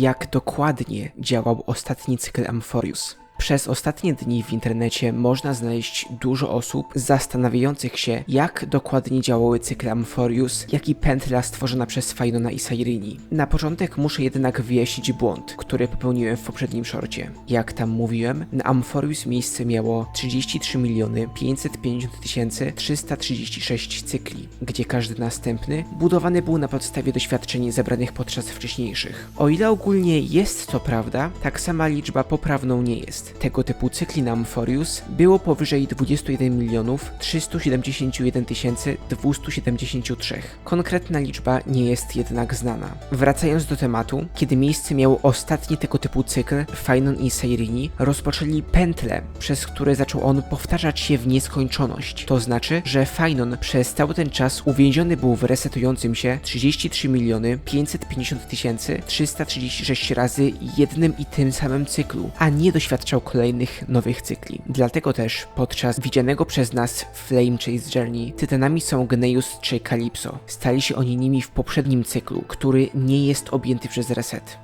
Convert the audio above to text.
jak dokładnie działał ostatni cykl Amphorius. Przez ostatnie dni w internecie można znaleźć dużo osób zastanawiających się, jak dokładnie działały cykle Amphorius, jak i pętla stworzona przez Fainona i Sairini. Na początek muszę jednak wyjaśnić błąd, który popełniłem w poprzednim shorcie. Jak tam mówiłem, na Amphorius miejsce miało 33 miliony 550 tysięcy 336 cykli, gdzie każdy następny budowany był na podstawie doświadczeń zebranych podczas wcześniejszych. O ile ogólnie jest to prawda, tak sama liczba poprawną nie jest. Tego typu cykli na Amphorius było powyżej 21 milionów 371 tysięcy 273. Konkretna liczba nie jest jednak znana. Wracając do tematu, kiedy miejsce miał ostatni tego typu cykl, Fainon i Seirini rozpoczęli pętlę, przez które zaczął on powtarzać się w nieskończoność. To znaczy, że Fainon przez cały ten czas uwięziony był w resetującym się 33 miliony 550 tysięcy 336 razy jednym i tym samym cyklu, a nie doświadczał kolejnych nowych cykli. Dlatego też podczas widzianego przez nas Flame Chase Journey tytanami są Gneus czy Calypso. Stali się oni nimi w poprzednim cyklu, który nie jest objęty przez reset.